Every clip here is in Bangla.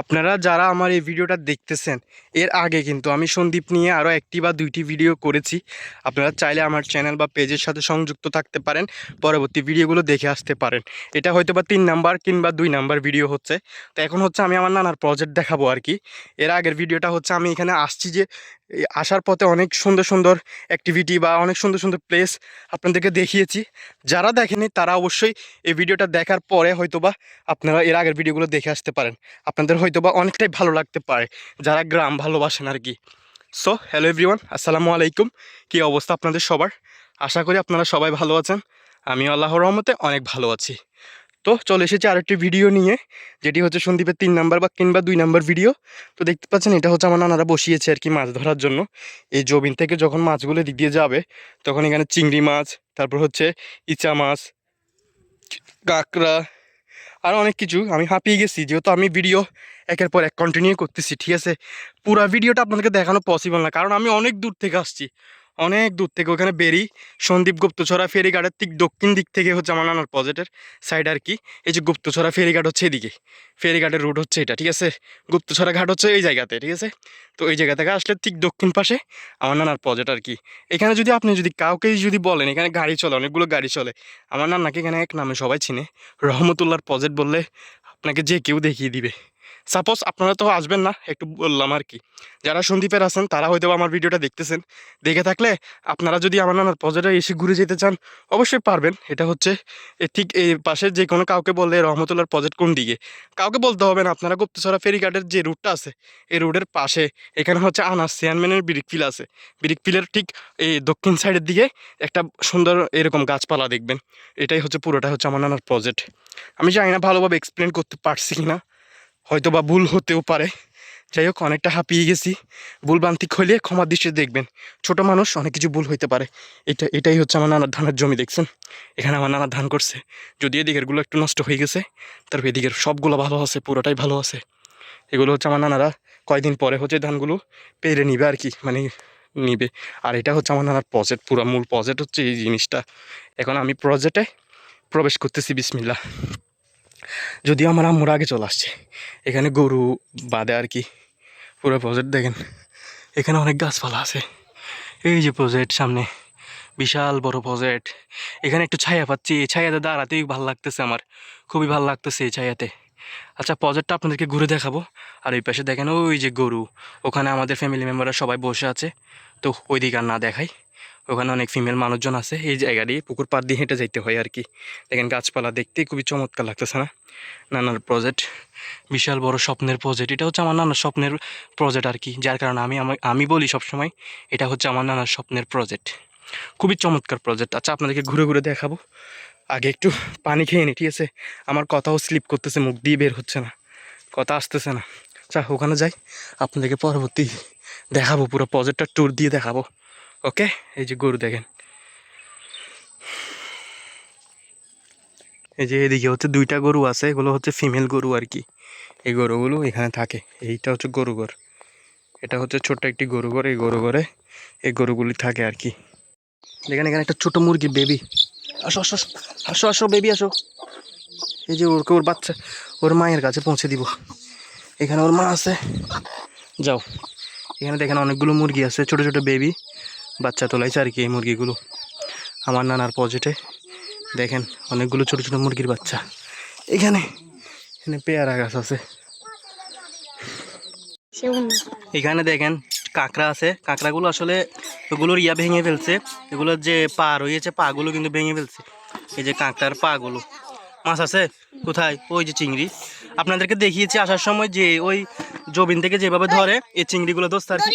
আপনারা যারা আমার এই ভিডিওটা দেখতেছেন, এর আগে কিন্তু আমি সন্দীপ নিয়ে আরও একটি বা দুইটি ভিডিও করেছি। আপনারা চাইলে আমার চ্যানেল বা পেজের সাথে সংযুক্ত থাকতে পারেন, পরবর্তী ভিডিওগুলো দেখে আসতে পারেন। এটা হয়তো বা তিন নাম্বার কিংবা দুই নাম্বার ভিডিও হচ্ছে। তো এখন হচ্ছে আমি আমার নানার প্রজেক্ট দেখাবো আর কি। এর আগের ভিডিওটা হচ্ছে আমি এখানে আসছি যে এই আসার পথে অনেক সুন্দর সুন্দর অ্যাক্টিভিটি বা অনেক সুন্দর সুন্দর প্লেস আপনাদেরকে দেখিয়েছি। যারা দেখেনি, তারা অবশ্যই এই ভিডিওটা দেখার পরে হয়তোবা আপনারা এর আগের ভিডিওগুলো দেখে আসতে পারেন। আপনাদের হয়তোবা অনেকটাই ভালো লাগতে পারে। যারা গ্রাম ভালোবাসেন আর কি। সো হ্যালো এভরিওয়ান আসসালামু আলাইকুম। কী অবস্থা আপনাদের সবার? আশা করি আপনারা সবাই ভালো আছেন। আমি আল্লাহর রহমতে অনেক ভালো আছি। তো চলে এসেছি আরেকটি ভিডিও নিয়ে, যেটি হচ্ছে সন্দীপের তিন নাম্বার বা কিংবা দুই নাম্বার ভিডিও তো দেখতে পাচ্ছেন, এটা হচ্ছে আমার নানারা বসিয়েছে আর কি মাছ ধরার জন্য। এই জবিন থেকে যখন মাছগুলো দিক দিয়ে যাবে, তখন এখানে চিংড়ি মাছ, তারপর হচ্ছে ইচা মাছ, কাঁকড়া, আর অনেক কিছু। আমি হাঁপিয়ে গেছি, যেহেতু আমি ভিডিও একের পর এক কন্টিনিউ করতেছি, ঠিক আছে? পুরা ভিডিওটা আপনাদেরকে দেখানো পসিবল না, কারণ আমি অনেক দূর থেকে আসছি। অনেক দূর থেকে ওখানে বেরি, সন্দীপ গুপ্তছড়া ফেরিঘাটের ঠিক দক্ষিণ দিক থেকে হচ্ছে আমার নানার পজেটের সাইড আর কি। এই যে গুপ্তছড়া ফেরিঘাট হচ্ছে এদিকে, ফেরিঘাটের রুট হচ্ছে এটা, ঠিক আছে? গুপ্তছড়া ঘাট হচ্ছে এই জায়গাতে, ঠিক আছে? তো এই জায়গা থেকে আসলে ঠিক দক্ষিণ পাশে আমার নানার পজেট আর কি। এখানে যদি আপনি যদি কাউকেই যদি বলেন, এখানে গাড়ি চলে, অনেকগুলো গাড়ি চলে, আমার নানাকে এখানে এক নামে সবাই চিনে। রহমতুল্লাহর পজেট বললে আপনাকে যে কেউ দেখিয়ে দিবে। সাপোজ আপনারা তো আসবেন না, একটু বললাম আর কি। যারা সন্দীপের আছেন, তারা হয়তো আমার ভিডিওটা দেখতেছেন। দেখে থাকলে আপনারা যদি আমার নানার পজেটে এসে ঘুরে যেতে চান, অবশ্যই পারবেন। এটা হচ্ছে ঠিক এই পাশে যে কোনো কাউকে বললে রহমতুল্লাহর পজেট কোন দিকে? কাউকে বলতে হবে না, আপনারা গুপ্তছড়া ফেরিঘাটের যে রুটটা আছে, এই রোডের পাশে। এখানে হচ্ছে আনাস চেয়ারম্যানের ব্রিক ফিল আছে। ব্রিক ফিলের ঠিক এই দক্ষিণ সাইডের দিকে একটা সুন্দর এরকম গাছপালা দেখবেন। এটাই হচ্ছে পুরোটা হচ্ছে আমার নানার প্রজেক্ট আমি জানি না ভালোভাবে এক্সপ্লেন করতে পারছি কি না হয়তো বা ভুল হতেও পারে। যাই হোক, অনেকটা হাঁপিয়ে গেছি। ভুল বান্তিক হইলে ক্ষমা দৃষ্টি দেখবেন। ছোট মানুষ অনেক কিছু ভুল হইতে পারে। এটা, এটাই হচ্ছে আমার নানার ধানের জমি, দেখছেন? এখানে আমার নানা ধান করছে। যদি এদিকেরগুলো একটু নষ্ট হয়ে গেছে, তারপর এদিকের সবগুলো ভালো আছে, পুরোটাই ভালো আছে। এগুলো হচ্ছে আমার নানারা কয়েকদিন পরে হচ্ছে ধানগুলো পেরে নিবে আর কি মানে নিবে। আর এটা হচ্ছে আমার নানার প্রজেক্ট পুরো মূল প্রজেক্ট হচ্ছে এই জিনিসটা। এখন আমি প্রজেক্টে প্রবেশ করতেছি বিসমিল্লা যদিও আমার আম্মুর আগে চলে আসছে। এখানে গরু বাদে আর কি। পুরো প্রজেক্ট দেখেন। এখানে অনেক গাছপালা আছে। এই যে প্রজেক্ট সামনে। বিশাল বড় প্রজেক্ট এখানে একটু ছায়া পাচ্ছি। এই ছায়াতে দাঁড়াতেই ভালো লাগতেছে আমার। খুবই ভালো লাগতেছে এই ছায়াতে। আচ্ছা প্রজেক্টটা আপনাদেরকে ঘুরে দেখাবো। আর ওই পাশে দেখেন ওই যে গরু। ওখানে আমাদের ফ্যামিলি মেম্বাররা সবাই বসে আছে। তো ওই দিকে আর না দেখাই। ওখানে অনেক ফিমেল মানুষজন আছে, এই জায়গাটি পুকুর পাড় দিয়ে হেঁটে যাইতে হয় আর কি। দেখেন গাছপালা দেখতে খুবই চমৎকার লাগতেছে না? নানার প্রজেক্ট বিশাল বড় স্বপ্নের প্রজেক্ট এটা হচ্ছে আমার নানার স্বপ্নের প্রজেক্ট আর কি, যার কারণে আমি আমি বলি সবসময়, এটা হচ্ছে আমার নানার স্বপ্নের প্রজেক্ট খুবই চমৎকার প্রজেক্ট আচ্ছা আপনাদেরকে ঘুরে ঘুরে দেখাবো। আগে একটু পানি খেয়ে নি, ঠিক আছে? আমার কথাও স্লিপ করতেছে, মুখ দিয়ে বের হচ্ছে না। কথা আসতেছে না। আচ্ছা ওখানে যাই, আপনাদেরকে পরবর্তী দেখাবো, পুরো প্রজেক্টটা ট্যুর দিয়ে দেখাবো। ওকে এই যে গরু দেখেন। এই যে এদিকে হচ্ছে দুইটা গরু আছে এগুলো হচ্ছে ফিমেল গরু আর কি। এই গরুগুলো এখানে থাকে এইটা হচ্ছে গরু ঘর এটা হচ্ছে ছোট্ট একটি গরু ঘর এই গরু ঘরে এই গরুগুলি থাকে আর কি। দেখেন এখানে একটা ছোট মুরগি বেবি আসো আসো আসো, আসো বেবি আসো। এই যে ওরকে ওর বাচ্চা ওর মায়ের কাছে পৌঁছে দিব। এখানে ওর মা আছে। যাও। এখানে দেখেন অনেকগুলো মুরগি আছে ছোট ছোট বেবি বাচ্চা তোলাইছে আর কি এই মুরগিগুলো। আমার নানার পজেটে দেখেন, অনেকগুলো ছোট ছোট মুরগির বাচ্চা। এখানে এখানে পেয়ারা গাছ আছে। এখানে দেখেন, কাঁকড়া আছে। কাঁকড়াগুলো আসলে ওগুলোর ইয়া ভেঙে ফেলছে। এগুলোর যে পা রয়েছে, পাগুলো কিন্তু ভেঙে ফেলছে। এই যে কাঁকড়ার পাগুলো। মাছ আছে? কোথায়? ওই যে চিংড়ি। আপনাদেরকে দেখিয়েছি আসার সময় যে ওই জবিন থেকে যেভাবে ধরে, এই চিংড়িগুলো দোস্ত আর কি।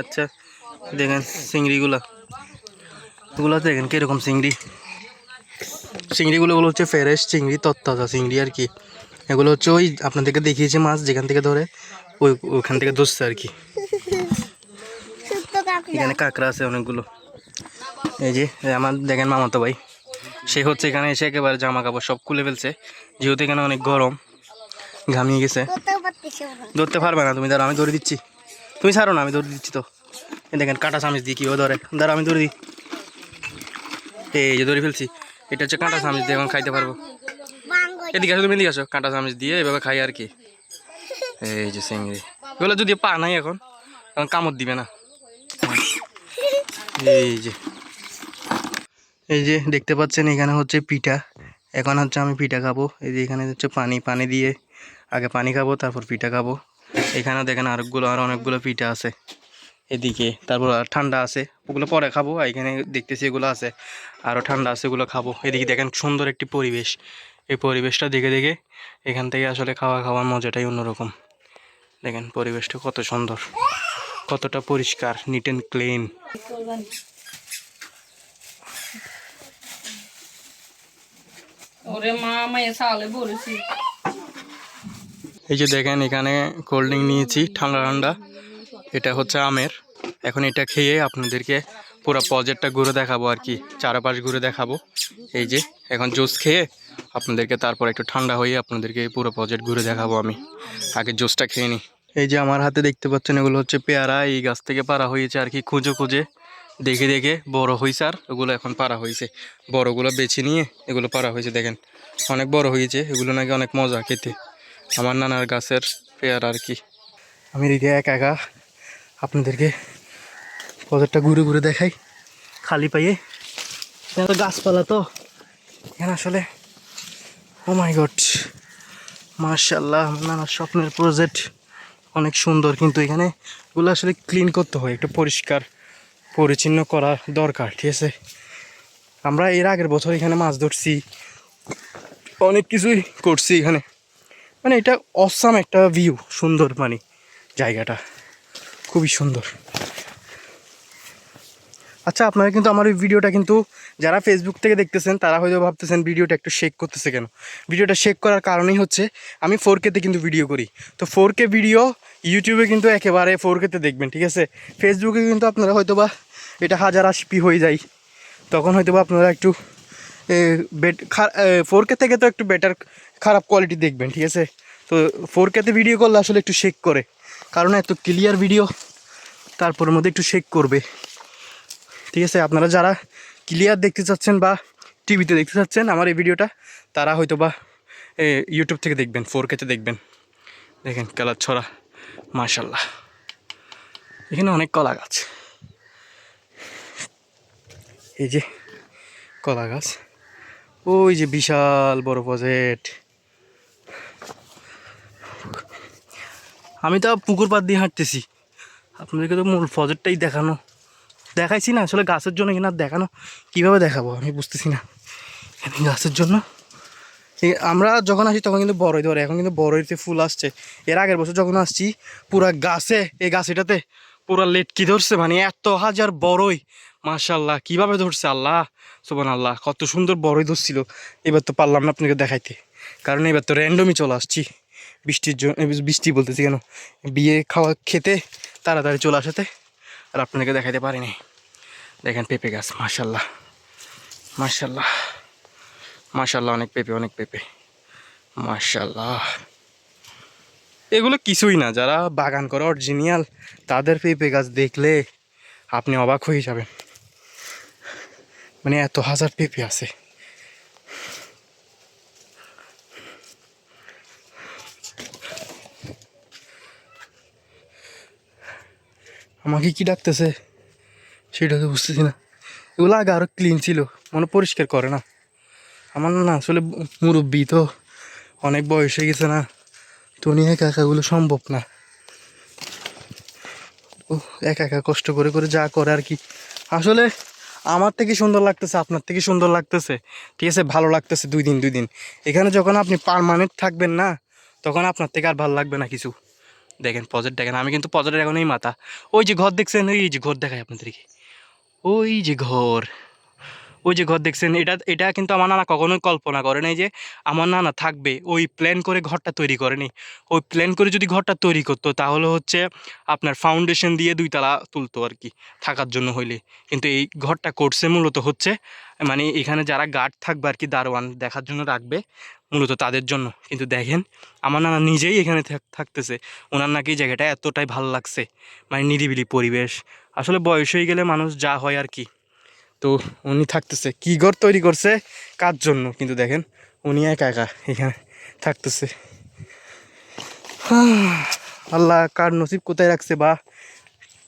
আচ্ছা দেখেন চিংড়িগুলো। এগুলো দেখেন কীরকম চিংড়ি। চিংড়িগুলো ওগুলো হচ্ছে ফ্রেশ চিংড়ি, তত্তাজা চিংড়ি আর কি। এগুলো হচ্ছে ওই আপনাদেরকে দেখিয়েছে মাছ, যেখান থেকে ধরে ওই ওখান থেকে ধরছে আর কি। এখানে কাঁকড়া আছে অনেকগুলো। এই যে আমার দেখেন মামাতো ভাই। সে হচ্ছে এখানে এসে একেবারে জামা কাপড় সব খুলে ফেলছে। যেহেতু এখানে অনেক গরম, ঘামিয়ে গেছে। ধরতে পারবে না তুমি ধরো আমি ধরে দিচ্ছি। তুমি ছাড়ো না, আমি ধরে দিচ্ছি তো। দেখেন, কাঁটা চামিচ দিই কীভাবে ধরে। ধরো আমি ধরে দিই। এই যে ধরে ফেলছি। এটা হচ্ছে কাঁটা সামিজ দিয়ে এখন খাইতে পারব। এদিকে আসো তুমি, এদিকে আসো। কাঁটা সামিজ দিয়ে এভাবে খাই আর কি। এই যে চিংড়ি। এগুলো যদি পা নাই এখন এখন কামড় দিবে না। এই যে। এই যে দেখতে পাচ্ছেন, এখানে হচ্ছে পিঠা। এখন হচ্ছে আমি পিঠা খাব। এই যে এখানে হচ্ছে পানি পানি দিয়ে আগে পানি খাব, তারপর পিঠা খাব। এখানেও দেখেন আরেকগুলো, আর অনেকগুলো পিঠা আছে। এদিকে তারপর আর ঠান্ডা আছে, ওগুলো পরে খাব, আর এখানে দেখতেছি এগুলো আছে আরও ঠান্ডা আছে এগুলো খাব। এদিকে দেখেন সুন্দর একটি পরিবেশ, এই পরিবেশটা দেখে দেখে এখান থেকে আসলে খাওয়া, খাওয়ার মজাটাই অন্যরকম। দেখেন পরিবেশটা কত সুন্দর, কতটা পরিষ্কার নিট অ্যান্ড ক্লিন ওরে মা মায়ে সালে বলেছি। এই যে দেখেন এখানে কোল্ড ড্রিঙ্ক নিয়েছি, ঠান্ডা ঠান্ডা। এটা হচ্ছে আমের। এখন এটা খেয়ে আপনাদেরকে পুরো প্রজেক্টটা ঘুরে দেখাবো আর কি। চারপাশ ঘুরে দেখাবো। এই যে, এখন জুস খেয়ে আপনাদেরকে তারপর একটু ঠান্ডা হয়ে আপনাদেরকে পুরো প্রজেক্ট ঘুরে দেখাবো আমি। আগে জুসটা খেয়ে নিই এই যে আমার হাতে দেখতে পাচ্ছেন এগুলো হচ্ছে পেয়ারা। এই গাছ থেকে পারা হয়েছে আর কি খুঁজে খুঁজে। দেখে দেখে বড় হয়েছে আর ওগুলো এখন পারা হয়েছে বড়গুলো বেছে নিয়ে এগুলো পারা হয়েছে, দেখেন। অনেক বড় হয়েছে। এগুলো নাকি অনেক মজা খেতে। আমার নানার গাছের পেয়ার আর কি। আমি দিদি একা একা আপনাদেরকে পথেরটা ঘুরে ঘুরে দেখাই, খালি পাইয়ে এখানে গাছপালা তো। এখানে আসলে ও মাই গড মার্শাল্লাহ নানার স্বপ্নের প্রজেক্ট অনেক সুন্দর, কিন্তু এখানে এগুলো আসলে ক্লিন করতে হয়, একটু পরিষ্কার, পরিচ্ছন্ন করা দরকার, ঠিক আছে? আমরা এর আগের বছর এখানে মাছ ধরছি, অনেক কিছুই করছি এখানে। মানে এটা অসাম একটা ভিউ সুন্দর মানে জায়গাটা, খুবই সুন্দর। আচ্ছা আপনারা কিন্তু আমার ওই ভিডিওটা কিন্তু যারা ফেসবুক থেকে দেখতেছেন, তারা হয়তো ভাবতেছেন ভিডিওটা একটু শেক করতেছে কেন? ভিডিওটা শেক করার কারণই হচ্ছে, আমি ফোর কেতে কিন্তু ভিডিও করি। তো ফোর কে ভিডিও ইউটিউবে কিন্তু একেবারে ফোর কেতে দেখবেন, ঠিক আছে? ফেসবুকে কিন্তু আপনারা হয়তো বা এটা হাজার আশি হয়ে যায়। তখন হয়তো বা আপনারা একটু বেট ফোর কে থেকে তো একটু বেটার খারাপ কোয়ালিটি দেখবেন, ঠিক আছে? তো ফোর কেতে ভিডিও করলে আসলে একটু শেক করে। কারণ এত ক্লিয়ার ভিডিও তারপরের মধ্যে একটু শেক করবে। ঠিক আছে? আপনারা যারা ক্লিয়ার দেখতে চাচ্ছেন বা টিভিতে দেখতে চাচ্ছেন আমার এই ভিডিওটা তারা হয়তো বা ইউটিউব থেকে দেখবেন ফোর কেতে দেখবেন। দেখেন কালার ছড়া মার্শাল্লাহ এখানে অনেক কলা গাছ। এই যে কলা গাছ, ওই যে বিশাল বড় প্রজেক্ট আমি তো পুকুর পাড় দিয়ে হাঁটতেছি। আপনাদেরকে তো মূল প্রজেক্টটাই দেখানো। দেখাইছি না, আসলে গাছের জন্য কিনা দেখানো। কীভাবে দেখাবো আমি বুঝতেছি না। গাছের জন্য। আমরা যখন আসি তখন কিন্তু বড়ই ধরে, এখন কিন্তু বড়ইতে ফুল আসছে। এর আগের বছর যখন আসছি, পুরা গাছে, এই গাছ এটাতে পুরা লেটকি ধরছে মানে এত হাজার বড়ই। মাশাল্লাহ কীভাবে ধরছে আল্লাহ সোবান আল্লাহ কত সুন্দর বড়ই ধরছিল। এবার তো পারলাম না আপনাকে দেখাইতে। কারণ এবার তো র্যান্ডমই চলে আসছি। বৃষ্টির জন্য বৃষ্টি বলতেছি কেন? বিয়ে খাওয়া খেতে তাড়াতাড়ি চলে আসাতে আর আপনাদেরকে দেখাইতে পারিনি। দেখেন পেঁপে গাছ মাশাল্লাহ মাশাল্লাহ মাশাল্লাহ অনেক পেঁপে অনেক পেঁপে মাশাল্লাহ এগুলো কিছুই না, যারা বাগান করে অরিজিনিয়াল তাদের পেঁপে গাছ দেখলে আপনি অবাক হয়ে যাবেন। মানে এত হাজার পেঁপে আছে। আমাকে কি ডাকতেছে? সেটা তো বুঝতেছি না। এগুলো আগে আরও ক্লিন ছিল, মনে পরিষ্কার করে না। আমার না আসলে মুরব্বী তো, অনেক বয়স হয়ে গেছে না, তো নিয়ে একা একাগুলো সম্ভব না। ও, একা একা কষ্ট করে করে যা করে আর কি। আসলে আমার থেকে সুন্দর লাগতেছে, আপনার থেকে সুন্দর লাগতেছে। ঠিক আছে, ভালো লাগতেছে দুই দিন দুই দিন। এখানে যখন আপনি পারমানেন্ট থাকবেন না, তখন আপনার থেকে আর ভালো লাগবে না কিছু। দেখেন পজেট দেখেন, আমি কিন্তু পজেটের এখন এই মাথা। ওই যে ঘর দেখছেন, ওই যে ঘর দেখায় আপনাদেরকে। ওই যে ঘর। ওই যে ঘর দেখছেন, এটা এটা কিন্তু আমার নানা কখনোই কল্পনা করে নাই যে আমার নানা থাকবে, ওই প্ল্যান করে ঘরটা তৈরি করেনি ওই প্ল্যান করে যদি ঘরটা তৈরি করতো, তাহলে হচ্ছে আপনার ফাউন্ডেশন দিয়ে দুইতলা তুলতো আর কি, থাকার জন্য হইলে। কিন্তু এই ঘরটা করছে মূলত হচ্ছে মানে এখানে যারা গার্ড থাকবে আর কি, দারোয়ান দেখার জন্য রাখবে, মূলত তাদের জন্য। কিন্তু দেখেন, আমার নানা নিজেই এখানে থাক- থাকতেছে। ওনার নাকি জায়গাটা এতটাই ভালো লাগছে মানে নিরিবিলি পরিবেশ। আসলে বয়স হয়ে গেলে মানুষ যা হয় আর কি তো উনি থাকতেছে। কী ঘর তৈরি করছে? কার জন্য? কিন্তু দেখেন, উনি একা একা এখানে থাকতেছে। আল্লাহ, কার নসিব কোথায় রাখছে বা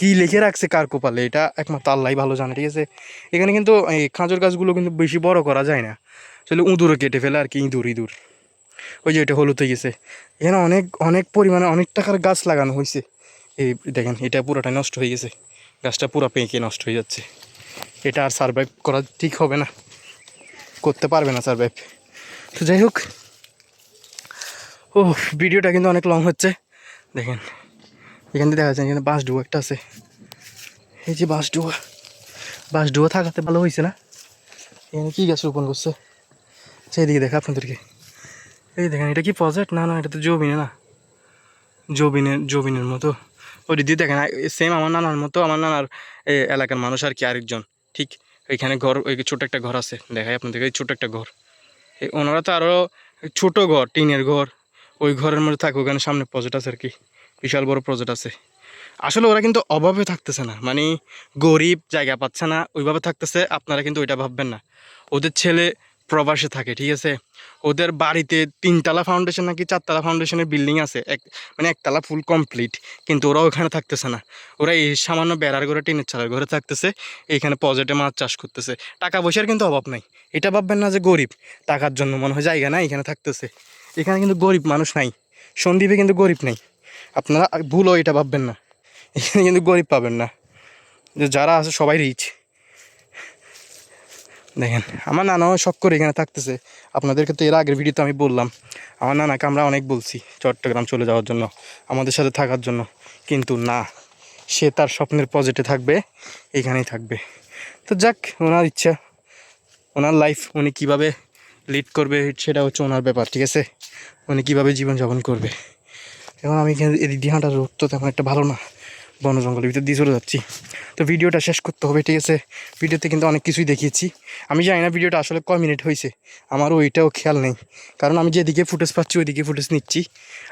কি লিখে রাখছে কার কপালে? এটা একমাত্র আল্লাহ ভালো জানে, ঠিক আছে? এখানে কিন্তু এই খাঁজর গাছগুলো কিন্তু বেশি বড় করা যায় না। আসলে উঁদুরও কেটে ফেলে আর কি, ইঁদুর ইঁদুর। ওই যে এটা হলুদ হয়ে গেছে। এখানে অনেক অনেক পরিমাণে অনেক টাকার গাছ লাগানো হয়েছে। এই দেখেন, এটা পুরোটাই নষ্ট হয়ে গেছে। গাছটা পুরো পেঁকে নষ্ট হয়ে যাচ্ছে। এটা আর সারভাইভ করা ঠিক হবে না। করতে পারবে না সারভাইভ তো যাই হোক ও ভিডিওটা কিন্তু অনেক লং হচ্ছে। দেখেন, এখান থেকে দেখা যাচ্ছে এখানে বাঁশ ডুয়া একটা আছে। এই যে বাঁশ ডুয়া বাঁশ ডুয়া থাকাতে ভালো হয়েছে না? এখানে কী গাছ রোপণ করছে? সেইদিকে দেখা আপনাদেরকে। এই দেখেন, এটা কি প্রজেক্ট না না, এটা তো জবিনে না। জবিনের জবিনের মতো। ওই দিদি দেখেন সেম আমার নানার মতো, আমার নানার এলাকার মানুষ আর কি আরেকজন। ঠিক এখানে ঘর, ওই ছোট একটা ঘর আছে, দেখাই আপনাদেরকে ছোট একটা ঘর। এই ওনারা তো আরও ছোট ঘর, টিনের ঘর, ওই ঘরের মধ্যে থাকে ওখানে সামনে প্রজেক্ট আছে আর কি, বিশাল বড় প্রজেক্ট আছে। আসলে ওরা কিন্তু অভাবে থাকতেছে না মানে গরিব জায়গা পাচ্ছে না, ওইভাবে থাকতেছে, আপনারা কিন্তু ওইটা ভাববেন না। ওদের ছেলে প্রবাসে থাকে, ঠিক আছে? ওদের বাড়িতে তিনতলা ফাউন্ডেশন নাকি চারতলা ফাউন্ডেশনের বিল্ডিং আছে, এক মানে একতলা ফুল কমপ্লিট কিন্তু ওরা ওখানে থাকতেছে না। ওরা এই সামান্য বেড়ার ঘরে, টিনের চালের ঘরে থাকতেছে, এইখানে পজেটে মাছ চাষ করতেছে। টাকা পয়সার কিন্তু অভাব নাই। এটা ভাববেন না যে গরিব, টাকার জন্য মনে হয় জায়গা নাই, এখানে থাকতেছে। এখানে কিন্তু গরিব মানুষ নাই সন্দীপে কিন্তু গরিব নেই। আপনারা ভুলও এটা ভাববেন না। এখানে কিন্তু গরিব পাবেন না। যারা আছে সবাই রিচ দেখেন, আমার নানাও শখ করে এখানে থাকতেছে। আপনাদেরকে তো এর আগের ভিডিওতে আমি বললাম, আমার নানাকে আমরা অনেক বলছি চট্টগ্রাম চলে যাওয়ার জন্য, আমাদের সাথে থাকার জন্য। কিন্তু না, সে তার স্বপ্নের পজেটে থাকবে, এখানেই থাকবে। তো যাক, ওনার ইচ্ছা, ওনার লাইফ উনি কীভাবে লিড করবে সেটা হচ্ছে ওনার ব্যাপার, ঠিক আছে? উনি কীভাবে জীবনযাপন করবে? এখন আমি এখানে এদিক দিয়ে হাঁটার রোড তো তেমন একটা ভালো না। বন জঙ্গলের ভিতর দিয়ে চলে যাচ্ছি। তো ভিডিওটা শেষ করতে হবে, ঠিক আছে? ভিডিওতে কিন্তু অনেক কিছুই দেখিয়েছি। আমি জানি না ভিডিওটা আসলে কয় মিনিট হয়েছে। আমার ওইটাও খেয়াল নেই। কারণ আমি যেদিকে ফুটেজ পাচ্ছি, ওইদিকে ফুটেজ নিচ্ছি।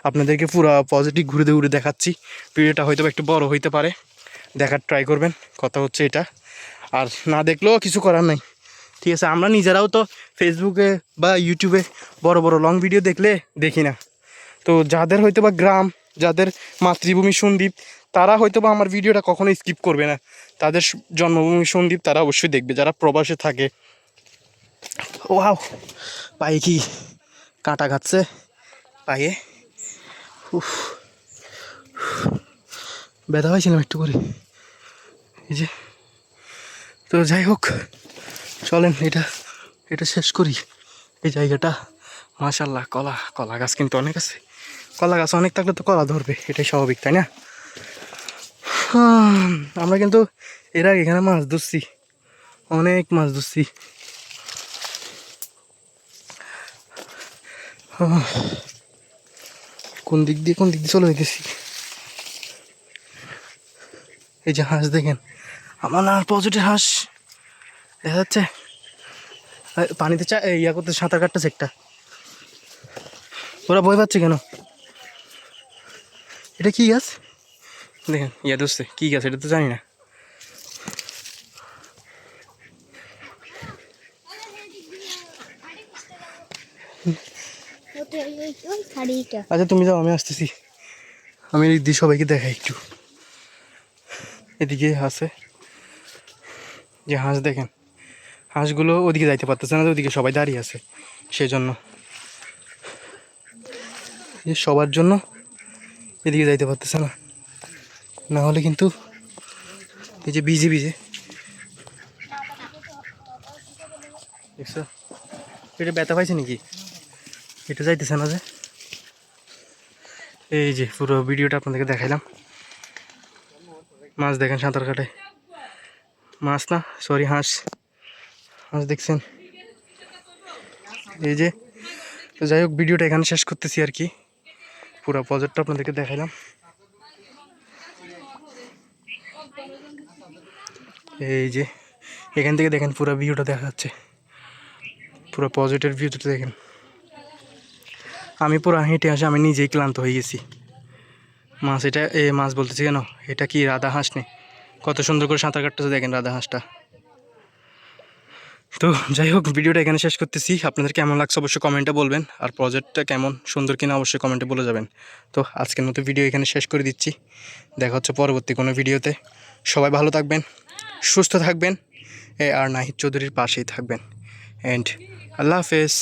আপনাদেরকে পুরো পজিটিভ ঘুরে ঘুরে দেখাচ্ছি। ভিডিওটা হয়তো একটু বড় হইতে পারে। দেখার ট্রাই করবেন। কথা হচ্ছে এটা। আর না দেখলেও কিছু করার নাই। ঠিক আছে, আমরা নিজেরাও তো ফেসবুকে বা ইউটিউবে বড় বড় লং ভিডিও দেখলে দেখি না। তো যাদের হয়তো বা গ্রাম যাদের মাতৃভূমি সন্দ্বীপ, তারা হয়তো বা আমার ভিডিওটা কখনো স্কিপ করবে না। তাদের জন্মভূমি সন্দ্বীপ তারা অবশ্যই দেখবে, যারা প্রবাসে থাকে। ওয়াও, পায়ে কি কাঁটা খাচ্ছে? পায়ে? উফ, ব্যথা হয়েছিলাম একটু করে। এই যে, তো যাই হোক, চলেন এটা এটা শেষ করি। এই জায়গাটা মাশাল্লাহ কলা কলা গাছ কিন্তু অনেক আছে। কলা গাছ অনেক থাকলে তো কলা ধরবে, এটাই স্বাভাবিক, তাই না? আমরা কিন্তু এর আগে এখানে মাছ ধরছি, অনেক মাছ ধরছি। কোন দিক দিয়ে কোন দিক দিয়ে চলে যেতেছি? এই যে হাঁস দেখেন, আমার না পজিটিভ হাঁস দেখা যাচ্ছে। পানিতে চা ইয়া করতে সাঁতার কাটতেছে একটা। ওরা বই পাচ্ছে কেন? এটা কী গাছ? দেখেন, ইয়া দোস্তে, কী গাছ? এটা তো জানি না। আচ্ছা তুমি যাও, আমি আসতেছি। আমি এই দিই সবাইকে দেখাই একটু। এদিকে আছে। যে হাঁস দেখেন, হাঁসগুলো ওদিকে যাইতে পারতেছে না ওদিকে সবাই দাঁড়িয়ে আছে সেই জন্য সবার জন্য এদিকে যাইতে পারতেছে না। না হলে কিন্তু এই যে বিজে বিজে। দেখছ? এটা ব্যথা পাইছে নাকি? এটা যাইতেছে না যে। এই যে পুরো ভিডিওটা আপনাদেরকে দেখাইলাম। মাছ দেখেন সাঁতার কাটে। মাছ না? সরি হাঁস। হাঁস দেখছেন। এই যে যাই হোক, ভিডিওটা এখানে শেষ করতেছি আর কি। পুরো প্রজেক্টটা আপনাদেরকে দেখাইলাম। এই যে, এখান থেকে দেখেন পুরো ভিউটা দেখা যাচ্ছে। পুরো পজিটিভ ভিউটা দেখেন। আমি পুরো হেঁটে আসে, আমি নিজেই ক্লান্ত হয়ে গেছি। মাছ এটা, এ মাছ বলতেছি কেন? এটা কি রাধা হাঁস নেই কত সুন্দর করে সাঁতার কাটতেছে দেখেন রাধা হাঁসটা। তো যাই হোক, ভিডিওটা এখানে শেষ করতেছি। আপনাদের কেমন লাগছে অবশ্যই কমেন্টে বলবেন। আর প্রজেক্টটা কেমন, সুন্দর কিনা অবশ্যই কমেন্টে বলে যাবেন। তো আজকের মতো ভিডিও এখানে শেষ করে দিচ্ছি। দেখা হচ্ছে পরবর্তী কোনো ভিডিওতে সবাই ভালো থাকবেন, সুস্থ থাকবেন আর নাহিদ চৌধুরীর পাশেই থাকবেন। অ্যান্ড আল্লাহ হাফেজ।